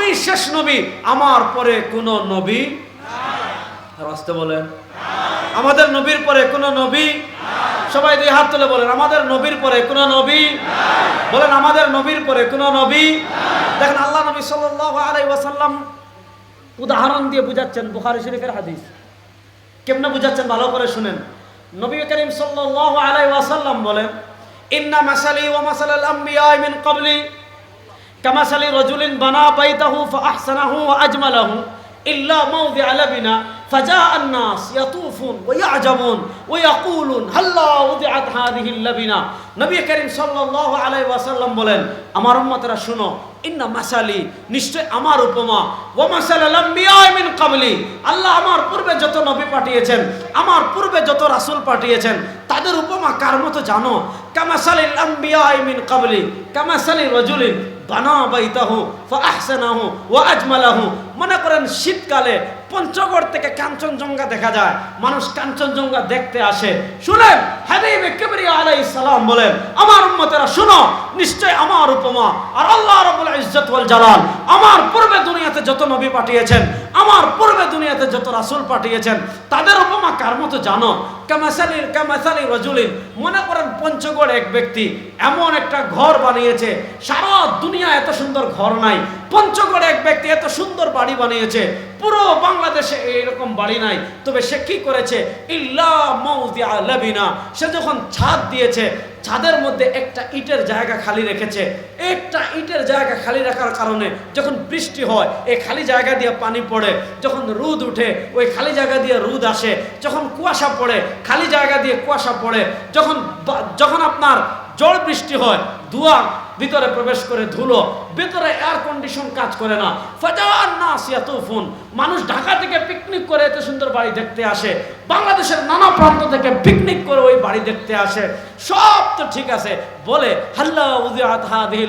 আমি শেষ নবী, আমার পরে কোনো নবী রাস্তে বলেন। আমাদের নবীর পরে কোনো নবী সবাই দুই হাত তুলে বলেন, আমাদের নবীর পরে কোনো নবী বলেন, আমাদের নবীর পরে কোনো নবী দেখেন, আল্লাহ নবী সাল্লাল্লাহু আলাইহি ওয়াসাল্লাম উদাহরণ দিয়ে বুঝাচ্ছেন বুখারী শরীফের হাদিস। কেমনে বুঝাচ্ছেন? ভালো করে শুনেন। নবী করিম সাল্লাল্লাহু আলাইহি ওয়াসাল্লাম বলেন, ইন্না মাসালি ওয়া মাসালাল আমবিয়া মিন ক্বাবলি। কামাশালি রজুলিন বানা বাইতাহু ফাহসানাহু ওয়া আজমালাহু ইল্লা মাউদি আলাবিনা ফাজা আন্নাস ইয়াতুফুন ওয়া ইয়াজামুন ওয়া ইয়াকুলুন হাল্লা উদিআত হাদিহি লাবিনা। নবী করিম সাল্লাল্লাহু আলাইহি ওয়াসাল্লাম বলেন, আমার উম্মতরা শুনো, ইন্না মাসালি নিশ্চয় আমার উপমা। ওয়া মাসাল আম্বিয়াই মিন ক্বাবলি। আল্লাহ আমার পূর্বে যত নবী পাঠিয়েছেন, আমার পূর্বে যত রাসূল পাঠিয়েছেন, তাদের উপমা কার মতো জানো? কামাসালিল আম্বিয়াই মিন ক্বাবলি, কামাসালি রাজুলিন বানা বাইতাহু আজমালাহু। মনে করেন শীতকালে পঞ্চগড় থেকে কাঞ্চনজঙ্ঘা দেখা যায়, মানুষ কাঞ্চনজঙ্ঘা দেখতে আসে। শুনেন, হাবিব কিবরিয়া আলাইহিস সালাম বলেন, আমার উম্মতেরা, শুনো, নিশ্চয় আমার উপমা আর আল্লাহ রাব্বুল ইজ্জত ওয়াল জালাল আমার পূর্বে দুনিয়াতে যত নবী পাঠিয়েছেন, আমার পূর্বে দুনিয়াতে যত রাসূল পাঠিয়েছেন, তাদের উপমা কার মতো জানো? কামাসালির কামাসালি রজুলিন। মনে করেন পঞ্চগড় এক ব্যক্তি এমন একটা ঘর বানিয়েছে, সারা দুনিয়া এত সুন্দর ঘর নাই। পঞ্চগড়ে এক ব্যক্তি এত সুন্দর বাড়ি বানিয়েছে, পুরো বাংলাদেশে এইরকম বাড়ি নাই। তবে সে কি করেছে? ইল্লা মাউদিআ লাবিনা। সে যখন ছাদ দিয়েছে ছাদের মধ্যে একটা ইটের জায়গা খালি রেখেছে। একটা ইটের জায়গা খালি রাখার কারণে যখন বৃষ্টি হয়, এই খালি জায়গা দিয়ে পানি পড়ে, যখন রোদ উঠে, ওই খালি জায়গা দিয়ে রোদ আসে, যখন কুয়াশা পড়ে, খালি জায়গা দিয়ে কুয়াশা পড়ে, যখন যখন আপনার জল বৃষ্টি হয়, ধোঁয়া ভিতরে প্রবেশ করে ধুলো ভিতরে এয়ার কন্ডিশন কাজ করে না। ফাজান না আসিয়া তুফুন মানুষ ঢাকা থেকে পিকনিক করে এত সুন্দর বাড়ি দেখতে আসে। বাংলাদেশের নানা প্রান্ত থেকে পিকনিক করে ওই বাড়ি দেখতে আসে। সব তো ঠিক আছে। বলে, হাল্লা উদিয়াত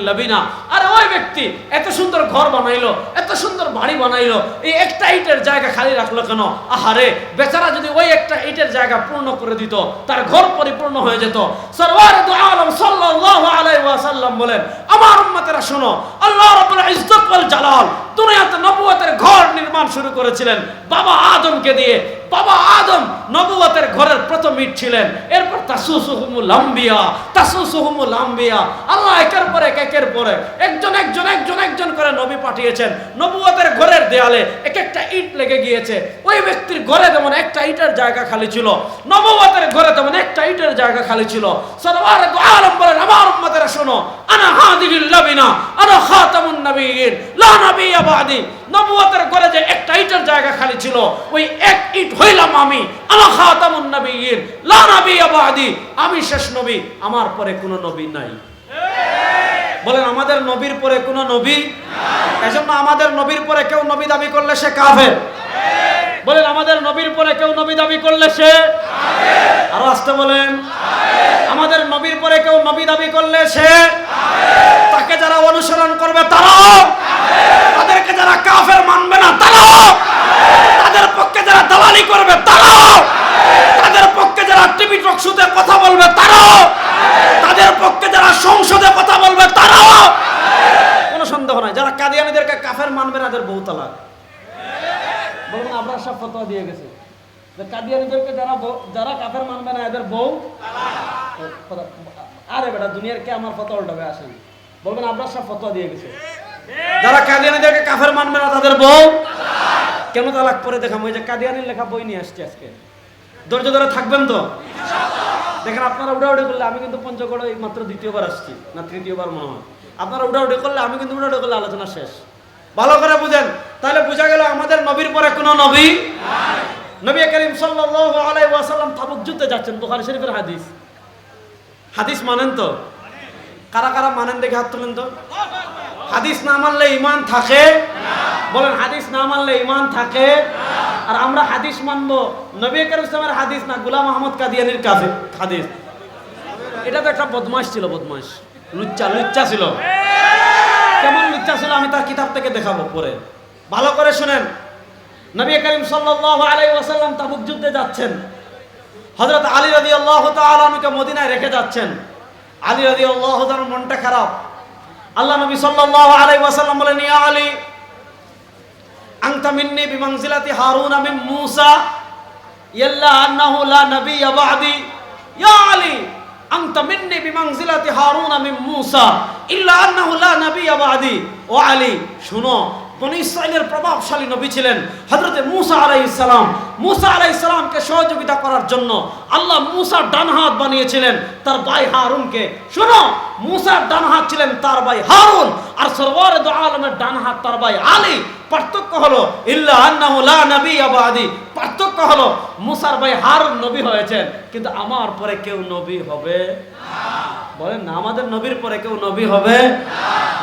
লাবিনা। আরে ওই ব্যক্তি এত সুন্দর ঘর বানাইলো, এত সুন্দর বাড়ি বানাইলো, এই একটা ইটের জায়গা খালি রাখল কেন? আহারে, বেচারা যদি ওই একটা ইটের জায়গা পূর্ণ করে দিত, তার ঘর পরিপূর্ণ হয়ে যেত। সরওয়ার দু আলম সাল্লাল্লাহু আলাইহি ওয়াসাল্লাম বলেন, আমার উম্মতেরা শোনো আল্লাহ রাব্বুল ইজ্জত ওয়াল জালাল দুনিয়াতে নবুয়তের ঘর নির্মাণ শুরু করেছিলেন। বাবা আদমকে দিয়ে। বাবা আদম নবুয়তের ঘরের প্রথম ইট ছিলেন। এরপর তাসুসুহুমুল আম্বিয়া তাসুসুহুমুল আম্বিয়া। আল্লাহ একের পর এক, একের পরে একজন একজন একজন একজন করে নবী পাঠিয়েছেন। নবুয়তের ঘরের দেয়ালে এক একটা ইট লেগে গিয়েছে। ওই ব্যক্তির ঘরে যেমন একটা ইটের জায়গা খালি ছিল, নবুয়তের ঘরে তেমন একটা ইটের জায়গা খালি ছিল। সরওয়ার আলম বলেন, আমার উম্মতেরা শোনো, আনা হাদিহিল লাবিনা আনা খাতামুন নবিয়্যিন লা নাবিয়্যা বাদি নবুয়তের যে একটা ইটের জায়গা খালি ছিল। ওই এক ইট হইলাম আমি। আনা খাতামুন নবিয়্যিন লা নাবিয়্যা বাদি আমি শেষ নবী। আমার পরে কোনো নবী নাই। বলেন, আমাদের নবীর পরে কোনো নবী এজন্য আমাদের নবীর পরে কেউ নবী দাবি করলে সে কাফের। বলেন, আমাদের নবীর পরে কেউ নবী দাবি করলে সে আরও আসতে বলেন, আমাদের নবীর পরে কেউ নবী দাবি করলে সে তাকে যারা অনুসরণ করবে যারা কাফের মানবে না তারাও তাদের পক্ষে যারা দালালি করবে তারাও তাদের পক্ষে যারা টিভি টক শুতে কথা বলবে তারাও তাদের পক্ষে যারা সংসদে কথা বলবে তারাও কোনো সন্দেহ নাই, যারা কাদিয়ানিদেরকে কাফের মানবে না, তাদের বহু তালাক। বলবেন আপনার সব ফতোয়া দিয়ে গেছে। যে কাদিয়ানিদেরকে যারা যারা কাফের মানবে না, এদের বউ আরে বেটা, দুনিয়ার কে আমার ফতোয়া উল্টাবে, আসেন। বলবেন আপনার সব ফতোয়া দিয়ে গেছে। যারা কাদিয়ানিদেরকে কাফের মানবে না তাদের বউ? কেন তালাক পরে দেখাম ওই যে কাদিয়ানির লেখা বই নিয়ে আসছে আজকে। ধৈর্য ধরে থাকবেন তো? দেখেন, আপনারা উড়াউড়ি করলে আমি কিন্তু পঞ্চগড়ে এই মাত্র দ্বিতীয়বার আসছি, না তৃতীয়বার মনে হয়। আপনারা উড়াউড়ি করলে আমি কিন্তু উড়াউড়ি করলে আলোচনা শেষ। ভালো করে বুঝেন। তাহলে বোঝা গেল আমাদের নবীর পরে কোনো নবী নবী করিম সাল্লাল্লাহু আলাইহি ওয়াসাল্লাম তাবুক যুদ্ধে যাচ্ছেন, বুখারী শরীফের হাদিস। হাদিস মানেন তো? কারা কারা মানেন দেখে হাত তুলেন তো? হাদিস না মানলে ইমান থাকে? বলেন, হাদিস না মানলে ইমান থাকে? আর আমরা হাদিস মানবো। নবী ইসলামের হাদিস না গুলাম আহমদ কাদিয়ানির কাছে হাদিস। এটা তো একটা বদমাশ ছিল, বদমাশ। লুচ্চা লুচ্চা ছিল। কেমন লুচ্চা ছিল আমি তার কিতাব থেকে দেখাবো পরে। ভালো করে শুনেন। নবী করিম সাল্লাল্লাহু আলাইহি ওয়াসাল্লাম তাবুক যুদ্ধে যাচ্ছেন। হযরত আলী রাদিয়াল্লাহু তাআলা আনহুকে মদিনায় রেখে যাচ্ছেন। আলী রাদিয়াল্লাহু তাআলার মনটা খারাপ। আল্লাহ নবী সাল্লাল্লাহু আলাইহি ওয়াসাল্লাম বলেন, ইয়া আলী মিন্নি বিমানজিলাতি হারুন মিন মূসা, ইয়াল্লা আন্নাহু লা নাবিয়্যা বা'দি। ইয়া আলী, আনতা মিন্নি বিমানজিলাতি হারুন মিন মূসা, ইল্লা আন্নাহু লা নাবিয়্যা বা'দি। ও আলী, শুনো বনি ইসরায়েলের প্রভাবশালী নবী ছিলেন হযরতে মূসা আলাইহিস সালাম। মূসা আলাইহিস সালামকে সহযোগিতা করার জন্য আল্লাহ মূসার ডান হাত বানিয়েছিলেন তার ভাই হারুনকে। শুনো, মূসার ডান হাত ছিলেন তার ভাই হারুন, আর সরওয়ার আলমের ডান হাত তার ভাই আলী। পার্থক্য হলো, ইল্লা আন্নাহু লা নাবিয়্যা বা'দি। পার্থক্য হলো, মূসার ভাই হারুন নবী হয়েছেন, কিন্তু আমার পরে কেউ নবী হবে না। বলেন না, আমাদের নবীর পরে কেউ নবী হবে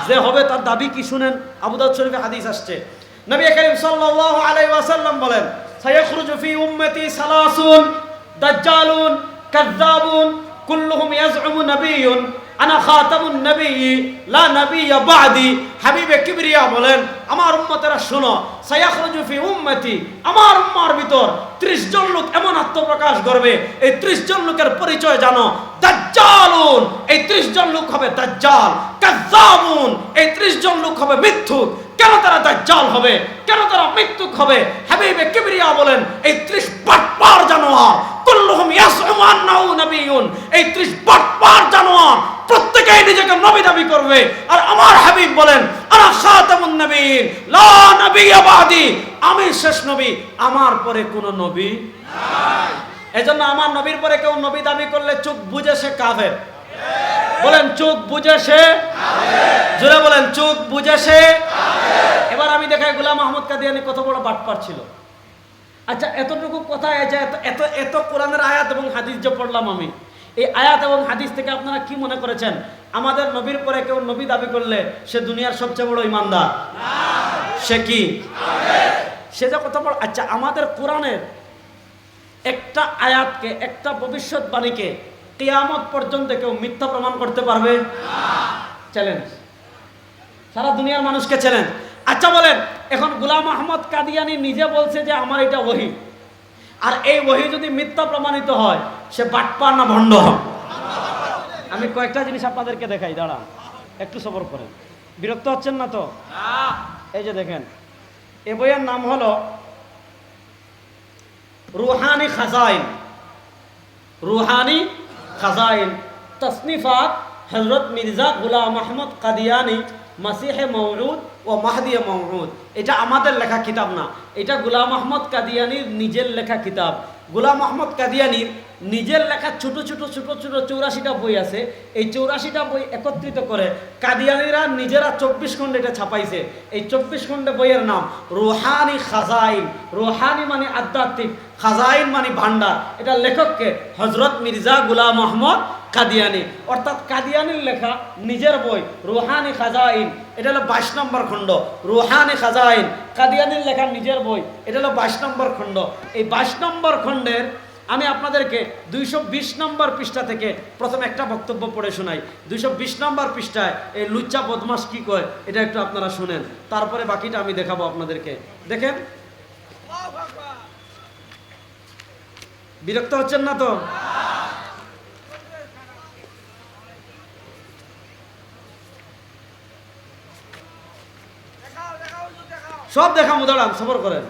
যে হবে তার দাবি কি শুনেন? আবু দাউদ শরীফে হাদিস আসছে। নবী করিম সাল্লাল্লাহু আলাইহি ওয়াসাল্লাম বলেন, সায়াখরুজু ফি উম্মতি সালাসুন, দাজ্জালুন, কাযযাবুন কুল্লুহুম ইয়াজউমু নাবিয়্যুন আনা খাতামুন নবী লা নাবিয়্যা বাদি। হাবিবে কিবরিয়া বলেন, আমার উম্মতেরা শোনো, সায়াখরুজু ফি উম্মতি, আমার উম্মার ভিতর 30 জন লোক এমন আত্মপ্রকাশ করবে, এই 30 জন লোকের পরিচয় জানো, দাজ্জালুন, এই 30 জন লোক হবে দাজ্জাল কাযযাবুন এই 30 জন লোক হবে মিথ্যুক, কেন তারা দাজ্জাল হবে, কেন তারা মৃত্যুক হবে? হাবিবে কিবরিয়া বলেন, এই 30 বাটপার জানোয়ার কুল্লুহুম ইয়াসউমু আন্নাহু নাবিয়্যুন এই 30 বাটপার জানোয়ার প্রত্যেকেই নিজেকে নবী দাবি করবে। আর আমার হাবিব বলেন আনা খাতামুন লা নাবিয়্যা বাদি। আমি শেষ নবী, আমার পরে নবী এজন্য আমার নবীর পরে কেউ নবী দাবি করলে চোখ বুঝে সে কাফের। বলেন, চোখ বুঝে সে জোরে বলেন, চোখ বুঝে সে এবার আমি দেখাই, গোলাম আহমদ কাদিয়ানি কত বড় বাটপার ছিল? আচ্ছা এতটুকু কথা এত এত কোরআনের আয়াত এবং হাদিস যে পড়লাম আমি এই আয়াত এবং হাদিস থেকে আপনারা কি মনে করেছেন? আমাদের নবীর পরে কেউ নবী দাবি করলে সে দুনিয়ার সবচেয়ে বড় ইমানদার? সে কি? সে যে কথা বল আচ্ছা আমাদের কোরআনের একটা আয়াতকে একটা ভবিষ্যৎবাণীকে কেয়ামত পর্যন্ত কেউ মিথ্যা প্রমাণ করতে পারবে? চ্যালেঞ্জ সারা দুনিয়ার মানুষকে চ্যালেঞ্জ আচ্ছা বলেন, এখন গুলাম আহমদ কাদিয়ানি নিজে বলছে যে আমার এটা ওহি। আর এই ওহি যদি মিথ্যা প্রমাণিত হয়, সে বাটপার না ভণ্ড আমি কয়েকটা জিনিস আপনাদেরকে দেখাই দাঁড়া একটু সবর করেন। বিরক্ত হচ্ছেন না তো? এই যে দেখেন, এ বইয়ের নাম হলো রুহানি খাজাইন। রুহানি খাজাইন, তসনিফাত হজরত মির্জা গুলাম আহমদ কাদিয়ানি মাসিহে মৌরুদ ও মাহদিয়ে মৌরুদ এটা আমাদের লেখা কিতাব না। এটা গুলাম আহমদ কাদিয়ানির নিজের লেখা কিতাব। গুলাম আহমদ কাদিয়ানির নিজের লেখা ছোট ছোট ছোট ছোট চৌরাশিটা বই আছে। এই চৌরাশিটা বই একত্রিত করে কাদিয়ানিরা নিজেরা চব্বিশ খণ্ডে এটা ছাপাইছে। এই চব্বিশ খণ্ডে বইয়ের নাম রুহানি খাজাইন। রুহানি মানে আধ্যাত্মিক, খাজাইন মানে ভান্ডার এটা লেখককে হজরত মির্জা গুলাম আহমদ কাদিয়ানি। অর্থাৎ কাদিয়ানির লেখা নিজের বই, রুহানি খাজাইন। এটা হলো বাইশ নম্বর খণ্ড, রুহানি খাজাইন। কাদিয়ানির লেখা নিজের বই, এটা হলো বাইশ নম্বর খণ্ড। এই বাইশ নম্বর খণ্ডের আমি আপনাদেরকে দুইশো বিশ নম্বর পৃষ্ঠা থেকে প্রথমে একটা বক্তব্য পড়ে শোনাই। দুইশো বিশ নম্বর পৃষ্ঠায় এই লুচ্চা বদমাস কি কয়, এটা একটু আপনারা শুনেন। তারপরে বাকিটা আমি দেখাবো আপনাদেরকে। দেখেন? বিরক্ত হচ্ছেন না তো? সব দেখাবো দাঁড়ান, সফর করেন।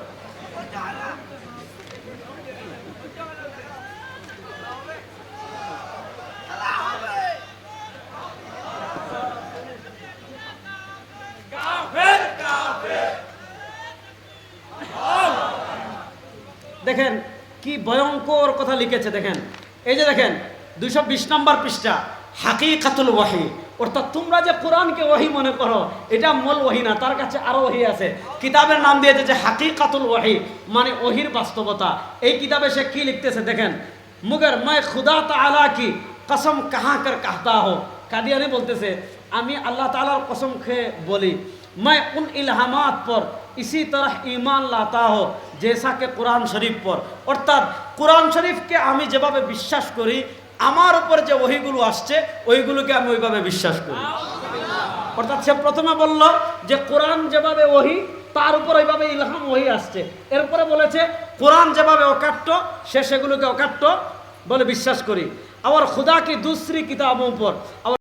দেখেন, কি ভয়ঙ্কর কথা লিখেছে, দেখেন। এই যে দেখেন, দুইশো বিশ নম্বর পৃষ্ঠা, হাকিকাতুল ওয়াহি। অর্থাৎ তোমরা যে কোরআনকে ওয়াহি মনে করো এটা মূল ওয়াহি না তার কাছে আরো ওহি আছে কিতাবের নাম দিয়েছে যে হাকিকাতুল ওয়াহি মানে ওহির বাস্তবতা এই কিতাবে সে কি লিখতেছে দেখেন মুগর मैं खुदा ताला की कसम कहाँ कर कहता हो কাদিয়ানি বলতেছে আমি আল্লাহ তাআলার কসম খেয়ে বলি मैं उन इल्हामात पर इसी तरह ईमान लाता हो जैसा कि কোরআন শরীফ পর অর্থাৎ কোরআন শরীফকে আমি যেভাবে বিশ্বাস করি আমার উপর যে ওহিগুলো আসছে, ওইগুলোকে আমি ওইভাবে বিশ্বাস করি। অর্থাৎ সে প্রথমে বলল যে, কোরআন যেভাবে ওহি, তার উপর ওইভাবে ইলহাম ওহি আসছে। এরপরে বলেছে, কোরআন যেভাবে অকাট্য, সে সেগুলোকে অকাট্য বলে বিশ্বাস করি। আবার, খুদা কি দুশ্রী কিতাব উপর আবার